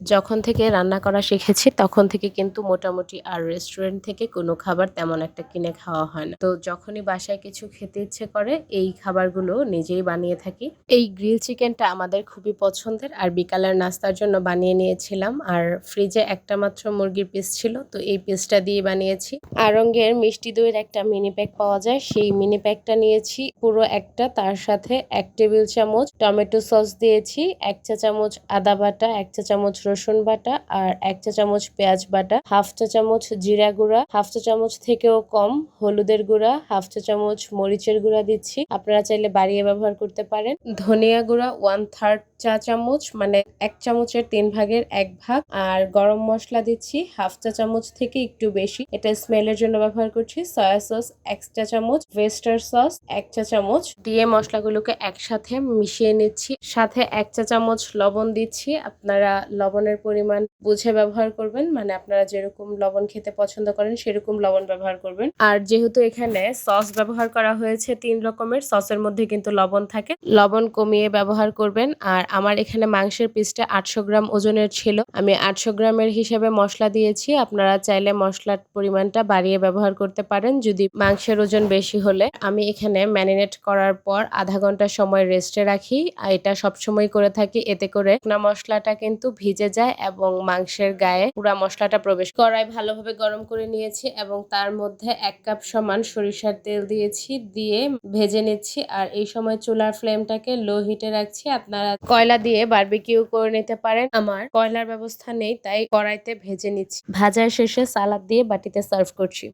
যখন থেকে রান্না করা শিখেছি, তখন থেকে কিন্তু মোটামুটি আর রেস্টুরেন্ট থেকে কোনো খাবার তেমন একটা কিনে খাওয়া হয় না। তো যখনই বাসায় কিছু খেতে ইচ্ছে করে, এই খাবারগুলো নিজেই বানিয়ে থাকি। এই গ্রিল চিকেনটা আমাদের খুবই পছন্দের, আর বিকালের নাস্তার জন্য বানিয়ে নিয়েছিলাম। আর ফ্রিজে একটা মাত্র মুরগির পিস ছিল, তো এই পিসটা দিয়ে বানিয়েছি। আরঙ্গের মিষ্টি দইয়ের একটা মিনি প্যাক পাওয়া যায়। সেই মিনি প্যাকটা নিয়েছি, পুরো একটা। তার সাথে এক টেবিল চামচ টমেটো সস দিয়েছি, এক চা চামচ আদা বাটা, এক চা চামচ রসুন বাটা আর এক চা চামচ পেঁয়াজ বাটা, হাফ চা চামচ জিরা গুঁড়া, হাফ চা চামচ থেকেও কম হলুদের গুঁড়া, হাফ চা চামচ মরিচের গুঁড়া দিচ্ছি। আপনারা চাইলে বাড়িয়ে ব্যবহার করতে পারেন। ধনিয়া গুঁড়া ওয়ান থার্ড চা চামচ মানে এক চামচের তিন ভাগের এক ভাগ, আর গরম মশলা দিচ্ছি হাফ চা চামচ থেকে একটু বেশি। এটা স্মেলের জন্য ব্যবহার করছি। সয়া সস এক চা চামচ। ভেস্টার সস এক চা চামচ। দিয়ে মশলাগুলোকে একসাথে মিশিয়ে নিচ্ছি। সাথে এক চা চামচ লবণ দিচ্ছি। আপনারা লবণের পরিমাণ বুঝে ব্যবহার করবেন। মানে আপনারা যেরকম লবণ খেতে পছন্দ করেন, সেরকম লবণ ব্যবহার করবেন। আর যেহেতু এখানে সস ব্যবহার করা হয়েছে তিন রকমের সসের মধ্যে কিন্তু লবণ থাকে। লবণ কমিয়ে ব্যবহার করবেন। আর আমার এখানে মাংসের পিসটা আটশো গ্রাম ওজনের ছিল। আমি আটশো গ্রামের হিসেবে মশলা দিয়েছি। আপনারা চাইলে মশলার পরিমাণটা বাড়িয়ে ব্যবহার করতে পারেন যদি মাংসের ওজন বেশি হলে। আমি এখানে ম্যারিনেট করার পর আধা ঘণ্টা সময় রেস্টে রাখি। আর এটা সবসময় করে থাকি। এতে করে শুকনা মশলাটা কিন্তু ভিজে যায় এবং মাংসের গায়ে পুরা মশলাটা প্রবেশ করায় ভালোভাবে গরম করে নিয়েছি এবং তার মধ্যে এক কাপ সমান সরিষার তেল দিয়েছি। দিয়ে ভেজে নিচ্ছি। আর এই সময় চুলার ফ্লেমটাকে লো হিটে রাখছি। আপনারা কয়লা দিয়ে বারবিকিউ করে নিতে পারেন। আমার কয়লার ব্যবস্থা নেই, তাই কড়াইতে ভেজে নিচ্ছি। ভাজার শেষে সালাদ দিয়ে বাটিতে সার্ভ করছি।